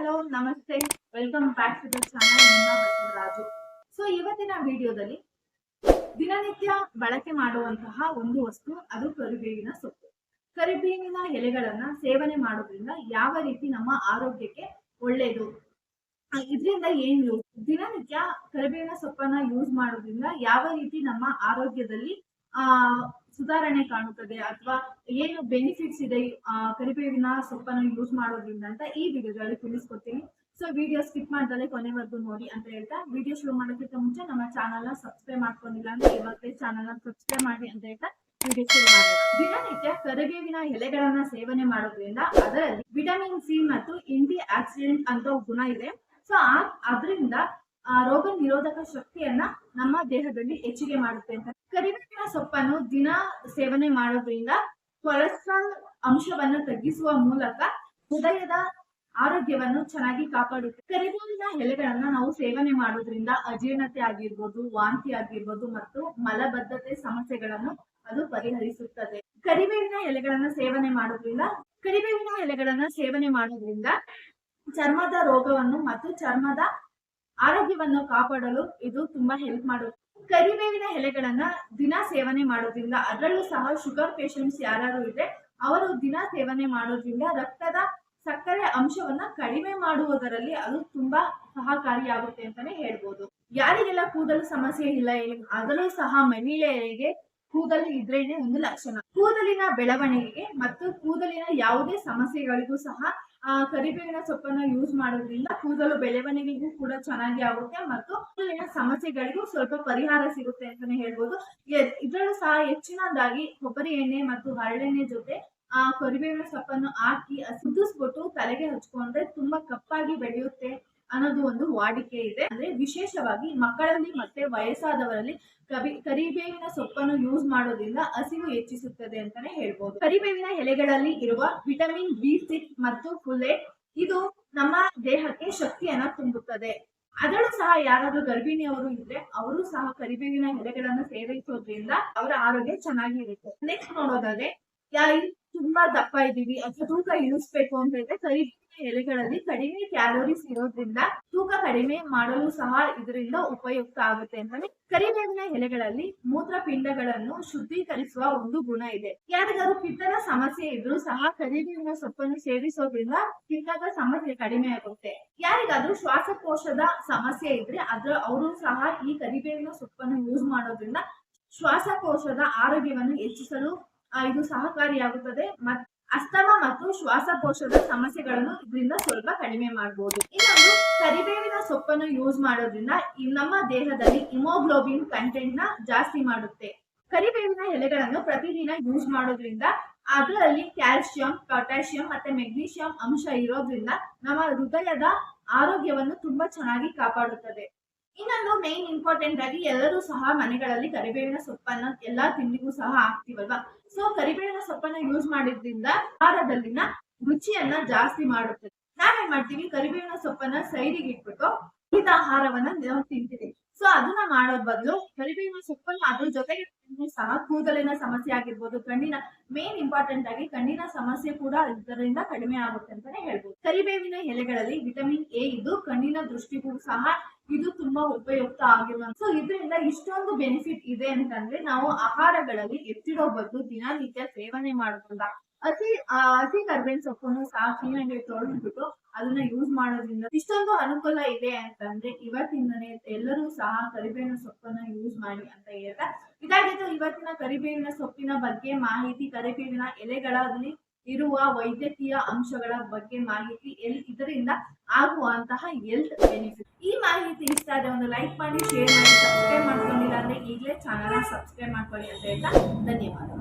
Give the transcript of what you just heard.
Hello, ನಮಸ್ತೆ. Welcome back to channel Raju. So ಇವತ್ತಿನ ವಿಡಿಯೋದಲ್ಲಿ ದಿನನಿತ್ಯ ಬಳಕೆ ಮಾಡುವಂತಹ ಒಂದು ವಸ್ತು, ಅದು ಕರಿಬೇವಿನ ಸೊಪ್ಪು. ಕರಿಬೇವಿನ ಎಲೆಗಳನ್ನ ಸೇವನೆ ಮಾಡೋದ್ರಿಂದ ಯಾವ ರೀತಿ ನಮ್ಮ ಆರೋಗ್ಯಕ್ಕೆ ಒಳ್ಳೆಯದು ಇದರಿಂದ ಏನ್ ಯೂಸ್ ದಿನನಿತ್ಯ ಕರಿಬೇವಿನ ಸೊಪ್ಪನ್ನ ಯೂಸ್ ಮಾಡೋದ್ರಿಂದ ಯಾವ ರೀತಿ ನಮ್ಮ ಆರೋಗ್ಯದಲ್ಲಿ, ಆ ಸುಧಾರಣೆ ಕಾಣುತ್ತದೆ ಅಥವಾ ಏನು ಬೆನಿಫಿಟ್ಸ್ ಇದೆ ಕರಿಬೇವಿನ ಸೊಪ್ಪನ್ನು ಯೂಸ್ ಮಾಡೋದ್ರಿಂದ ಅಂತ ಈ ವಿಡಿಯೋದಲ್ಲಿ ತಿಳಿಸ್ಕೊಡ್ತೀನಿ. ಸೊ ವಿಡಿಯೋ ಸ್ಕಿಪ್ ಮಾಡ್ದಲೆ ಕೊನೆವರೆಗೂ ನೋಡಿ ಅಂತ ಹೇಳ್ತಾ ವಿಡಿಯೋ ಶುರು ಮಾಡೋಕ್ಕಿಂತ ಮುಂಚೆ ನಮ್ಮ ಚಾನಲ್ನ ಸಬ್ಸ್ಕ್ರೈಬ್ ಮಾಡ್ಕೊಂಡಿಲ್ಲ ಅಂದ್ರೆ ಇವಾಗಲೇ ಚಾನಲ್ನ ಸಬ್ಸ್ಕ್ರೈಬ್ ಮಾಡಿ ಅಂತ ಹೇಳ್ತಾ ವಿಡಿಯೋ ಶುರು ಮಾಡೋಣ. ದಿನನಿತ್ಯ ಕರಿಬೇವಿನ ಎಲೆಗಳನ್ನ ಸೇವನೆ ಮಾಡೋದ್ರಿಂದ ಅದರಲ್ಲಿ ವಿಟಮಿನ್ ಸಿ ಮತ್ತು ಇಂಟಿ ಆಕ್ಸಿಡೆಂಟ್ ಅಂತ ಗುಣ ಇದೆ. ಸೊ ಅದರಿಂದ ರೋಗ ನಿರೋಧಕ ಶಕ್ತಿಯನ್ನ ನಮ್ಮ ದೇಹದಲ್ಲಿ ಹೆಚ್ಚಿಗೆ ಮಾಡುತ್ತೆ ಅಂತ. ಕರಿಬೇವಿನ ಸೊಪ್ಪನ್ನು ದಿನ ಸೇವನೆ ಮಾಡೋದ್ರಿಂದ ಕೊಲೆಸ್ಟ್ರಾಲ್ ಅಂಶವನ್ನು ತಗ್ಗಿಸುವ ಮೂಲಕ ಹೃದಯದ ಆರೋಗ್ಯವನ್ನು ಚೆನ್ನಾಗಿ ಕಾಪಾಡುತ್ತೆ. ಕರಿಬೇವಿನ ಎಲೆಗಳನ್ನ ನಾವು ಸೇವನೆ ಮಾಡೋದ್ರಿಂದ ಅಜೀರ್ಣತೆ ಆಗಿರ್ಬೋದು, ವಾಂತಿ ಆಗಿರ್ಬೋದು ಮತ್ತು ಮಲಬದ್ಧತೆ ಸಮಸ್ಯೆಗಳನ್ನು ಅದು ಪರಿಹರಿಸುತ್ತದೆ. ಕರಿಬೇವಿನ ಎಲೆಗಳನ್ನ ಸೇವನೆ ಮಾಡೋದ್ರಿಂದ, ಕರಿಬೇವಿನ ಎಲೆಗಳನ್ನ ಸೇವನೆ ಮಾಡೋದ್ರಿಂದ ಚರ್ಮದ ರೋಗವನ್ನು ಮತ್ತು ಚರ್ಮದ ಆರೋಗ್ಯವನ್ನು ಕಾಪಾಡಲು ಇದು ತುಂಬಾ ಹೆಲ್ಪ್ ಮಾಡುತ್ತೆ. ಕರಿಬೇವಿನ ಎಲೆಗಳನ್ನ ದಿನ ಸೇವನೆ ಮಾಡೋದ್ರಿಂದ ಅದರಲ್ಲೂ ಸಹ ಶುಗರ್ ಪೇಷಂಟ್ಸ್ ಯಾರು ಇದ್ರೆ ಅವರು ದಿನ ಸೇವನೆ ಮಾಡೋದ್ರಿಂದ ರಕ್ತದ ಸಕ್ಕರೆ ಅಂಶವನ್ನ ಕಡಿಮೆ ಮಾಡುವುದರಲ್ಲಿ ಅದು ತುಂಬಾ ಸಹಕಾರಿಯಾಗುತ್ತೆ ಅಂತಾನೆ ಹೇಳ್ಬೋದು. ಯಾರಿಗೆಲ್ಲ ಕೂದಲು ಸಮಸ್ಯೆ ಇಲ್ಲ ಅದರಲ್ಲೂ ಸಹ ಮಹಿಳೆಯರಿಗೆ ಕೂದಲು ಇದ್ರೇನೆ ಒಂದು ಲಕ್ಷಣ. ಕೂದಲಿನ ಬೆಳವಣಿಗೆಗೆ ಮತ್ತು ಕೂದಲಿನ ಯಾವುದೇ ಸಮಸ್ಯೆಗಳಿಗೂ ಸಹ ಕರಿಬೇವಿನ ಸೊಪ್ಪನ್ನ ಯೂಸ್ ಮಾಡೋದ್ರಿಂದ ಕೂದಲು ಬೆಳವಣಿಗೆಗೂ ಕೂಡ ಚೆನ್ನಾಗಿ ಆಗುತ್ತೆ ಮತ್ತು ಕೂದಲಿನ ಸಮಸ್ಯೆಗಳಿಗೂ ಸ್ವಲ್ಪ ಪರಿಹಾರ ಸಿಗುತ್ತೆ ಅಂತಾನೆ ಹೇಳ್ಬೋದು. ಇದರಲ್ಲೂ ಇದ್ರಲ್ಲೂ ಸಹ ಹೆಚ್ಚಿನದಾಗಿ ಕೊಬ್ಬರಿ ಎಣ್ಣೆ ಮತ್ತು ಹರಳೆಣ್ಣೆ ಜೊತೆ ಆ ಕರಿಬೇವಿನ ಸೊಪ್ಪನ್ನು ಹಾಕಿ ಕುದಿಸ್ಬಿಟ್ಟು ತಲೆಗೆ ಹಚ್ಕೊಂಡ್ರೆ ತುಂಬಾ ಕಪ್ಪಾಗಿ ಬೆಳೆಯುತ್ತೆ. ಅನ್ನೋದು ಒಂದು ವಾಡಿಕೆ ಇದೆ. ಅಂದ್ರೆ ವಿಶೇಷವಾಗಿ ಮಕ್ಕಳಲ್ಲಿ ಮತ್ತೆ ವಯಸ್ಸಾದವರಲ್ಲಿ ಕಬಿ, ಕರಿಬೇವಿನ ಸೊಪ್ಪನ್ನು ಯೂಸ್ ಮಾಡೋದ್ರಿಂದ ಹಸಿವು ಹೆಚ್ಚಿಸುತ್ತದೆ ಅಂತಾನೆ ಹೇಳ್ಬೋದು. ಕರಿಬೇವಿನ ಎಲೆಗಳಲ್ಲಿ ಇರುವ ವಿಟಮಿನ್ ಬಿ ಸಿಕ್ಸ್ ಮತ್ತು ಫುಲೆಟ್ ಇದು ನಮ್ಮ ದೇಹಕ್ಕೆ ಶಕ್ತಿಯನ್ನ ತುಂಬುತ್ತದೆ. ಅದರಲ್ಲೂ ಸಹ ಯಾರಾದ್ರೂ ಗರ್ಭಿಣಿಯವರು ಇದ್ರೆ ಅವರು ಸಹ ಕರಿಬೇವಿನ ಎಲೆಗಳನ್ನು ಸೇವಿಸೋದ್ರಿಂದ ಅವರ ಆರೋಗ್ಯ ಚೆನ್ನಾಗಿರುತ್ತೆ. ನೆಕ್ಸ್ಟ್ ನೋಡೋದಾದ್ರೆ ತುಂಬಾ ದಪ್ಪ ಇದೀವಿ ಅಥವಾ ತೂಕ ಇಳಿಸ್ಬೇಕು ಅಂತ ಹೇಳಿದ್ರೆ ಕರಿ ಎಲೆಗಳಲ್ಲಿ ಕಡಿಮೆ ಕ್ಯಾಲೋರೀಸ್ ಇರೋದ್ರಿಂದ ತೂಕ ಕಡಿಮೆ ಮಾಡಲು ಸಹ ಇದರಿಂದ ಉಪಯುಕ್ತ ಆಗುತ್ತೆ ಅಂತಾನೆ ಕರಿಬೇವಿನ ಎಲೆಗಳಲ್ಲಿ ಮೂತ್ರಪಿಂಡಗಳನ್ನು ಶುದ್ಧೀಕರಿಸುವ ಒಂದು ಗುಣ ಇದೆ. ಯಾರಿಗಾದ್ರೂ ಪಿತ್ತದ ಸಮಸ್ಯೆ ಇದ್ರೂ ಸಹ ಕರಿಬೇವಿನ ಸೊಪ್ಪನ್ನು ಸೇವಿಸೋದ್ರಿಂದ ಪಿತ್ತದ ಸಮಸ್ಯೆ ಕಡಿಮೆ ಆಗುತ್ತೆ. ಯಾರಿಗಾದ್ರೂ ಶ್ವಾಸಕೋಶದ ಸಮಸ್ಯೆ ಇದ್ರೆ ಅದ್ರ ಅವರು ಸಹ ಈ ಕರಿಬೇವಿನ ಸೊಪ್ಪನ್ನು ಯೂಸ್ ಮಾಡೋದ್ರಿಂದ ಶ್ವಾಸಕೋಶದ ಆರೋಗ್ಯವನ್ನು ಹೆಚ್ಚಿಸಲು ಇದು ಸಹಕಾರಿಯಾಗುತ್ತದೆ ಮತ್ತು ಅಸ್ತಮ ಮತ್ತು ಶ್ವಾಸಕೋಶದ ಸಮಸ್ಯೆಗಳನ್ನು ಇದರಿಂದ ಸ್ವಲ್ಪ ಕಡಿಮೆ ಮಾಡಬಹುದು ಇನ್ನೊಂದು, ಕರಿಬೇವಿನ ಸೊಪ್ಪನ್ನು ಯೂಸ್ ಮಾಡೋದ್ರಿಂದ ನಮ್ಮ ದೇಹದಲ್ಲಿ ಹಿಮೋಗ್ಲೋಬಿನ್ ಕಂಟೆಂಟ್ನ ಜಾಸ್ತಿ ಮಾಡುತ್ತೆ. ಕರಿಬೇವಿನ ಎಲೆಗಳನ್ನು ಪ್ರತಿದಿನ ಯೂಸ್ ಮಾಡೋದ್ರಿಂದ ಅದರಲ್ಲಿ ಕ್ಯಾಲ್ಸಿಯಂ ಪೊಟ್ಯಾಷಿಯಂ ಮತ್ತೆ ಮೆಗ್ನೀಷಿಯಂ ಅಂಶ ಇರೋದ್ರಿಂದ ನಮ್ಮ ಹೃದಯದ ಆರೋಗ್ಯವನ್ನು ತುಂಬಾ ಚೆನ್ನಾಗಿ ಕಾಪಾಡುತ್ತದೆ. ಇನ್ನೊಂದು ಮೇನ್ ಇಂಪಾರ್ಟೆಂಟ್ ಆಗಿ ಎಲ್ಲರೂ ಸಹ ಮನೆಗಳಲ್ಲಿ ಕರಿಬೇವಿನ ಸೊಪ್ಪನ್ನ ಎಲ್ಲಾ ತಿಂಡಿಗೂ ಸಹ ಹಾಕ್ತಿವಲ್ವಾ? ಸೊ ಕರಿಬೇವಿನ ಸೊಪ್ಪನ್ನ ಯೂಸ್ ಮಾಡಿದ್ರಿಂದ ಆಹಾರದಲ್ಲಿನ ರುಚಿಯನ್ನ ಜಾಸ್ತಿ ಮಾಡುತ್ತದೆ ನಾವೇನ್ ಮಾಡ್ತೀವಿ? ಕರಿಬೇವಿನ ಸೊಪ್ಪನ್ನ ಸೈಡಿಗೆ ಇಟ್ಬಿಟ್ಟು ಉಳಿದ ಆಹಾರವನ್ನ ನಾವು ತಿಂತೀವಿ. ಸೊ ಅದನ್ನ ಮಾಡೋದ್ ಬದಲು ಕರಿಬೇವಿನ ಸೊಪ್ಪನ್ನ ಅದ್ರ ಜೊತೆಗೆ ಸಹ ಕೂದಲಿನ ಸಮಸ್ಯೆ ಆಗಿರ್ಬೋದು, ಕಣ್ಣಿನ ಮೇನ್ ಇಂಪಾರ್ಟೆಂಟ್ ಆಗಿ ಕಣ್ಣಿನ ಸಮಸ್ಯೆ ಕೂಡ ಇದರಿಂದ ಕಡಿಮೆ ಆಗುತ್ತೆ ಅಂತಾನೆ ಹೇಳ್ಬೋದು. ಕರಿಬೇವಿನ ಎಲೆಗಳಲ್ಲಿ ವಿಟಮಿನ್ ಎ ಇದು ಕಣ್ಣಿನ ದೃಷ್ಟಿಗೂ ಸಹ ಇದು ತುಂಬಾ ಉಪಯುಕ್ತ ಆಗಿರುವಂತ ಸೊ ಇದರಿಂದ ಇಷ್ಟೊಂದು ಬೆನಿಫಿಟ್ ಇದೆ ಅಂತಂದ್ರೆ ನಾವು ಆಹಾರಗಳಲ್ಲಿ ಎತ್ತಿಡೋ ಬದಲು ದಿನನಿತ್ಯ ಸೇವನೆ ಮಾಡೋದ್ರಿಂದ. ಆ, ಹಸಿ ಕರ್ಬೇವಿನ ಸೊಪ್ಪನ್ನು ಸಹ ಕ್ಲೀನಾಗಿ ತೊಳೆದ್ಬಿಟ್ಟು ಅದನ್ನ ಯೂಸ್ ಮಾಡೋದ್ರಿಂದ ಇಷ್ಟೊಂದು ಅನುಕೂಲ ಇದೆ ಅಂತಂದ್ರೆ ಇವತ್ತಿಂದನೇ ಎಲ್ಲರೂ ಸಹ ಕರಿಬೇವಿನ ಸೊಪ್ಪನ್ನ ಯೂಸ್ ಮಾಡಿ ಅಂತ ಹೇಳ್ತಾ ಇದಾಗಿದ್ದು ಇವತ್ತಿನ ಕರಿಬೇವಿನ ಸೊಪ್ಪಿನ ಬಗ್ಗೆ ಮಾಹಿತಿ ಕರಿಬೇವಿನ ಎಲೆಗಳಲ್ಲಿ ಇರುವ ವೈದ್ಯಕೀಯ ಅಂಶಗಳ ಬಗ್ಗೆ ಮಾಹಿತಿ ಎಲ್ ಇದರಿಂದ ಆಗುವಂತಹ ಹೆಲ್ತ್ ಬೆನಿಫಿಟ್ ಮಾಹಿತಿ ಇಷ್ಟ ಆದರೆ ಒಂದು ಲೈಕ್ ಮಾಡಿ ಶೇರ್ ಮಾಡಿ ಸಬ್ಸ್ಕ್ರೈಬ್ ಮಾಡ್ಕೊಂಡಿಲ್ಲ ಅಂದ್ರೆ ಈಗಲೇ ಚಾನಲ್ ಸಬ್ಸ್ಕ್ರೈಬ್ ಮಾಡ್ಕೊಳ್ಳಿ ಅಂತ ಹೇಳ್ತಾ ಧನ್ಯವಾದ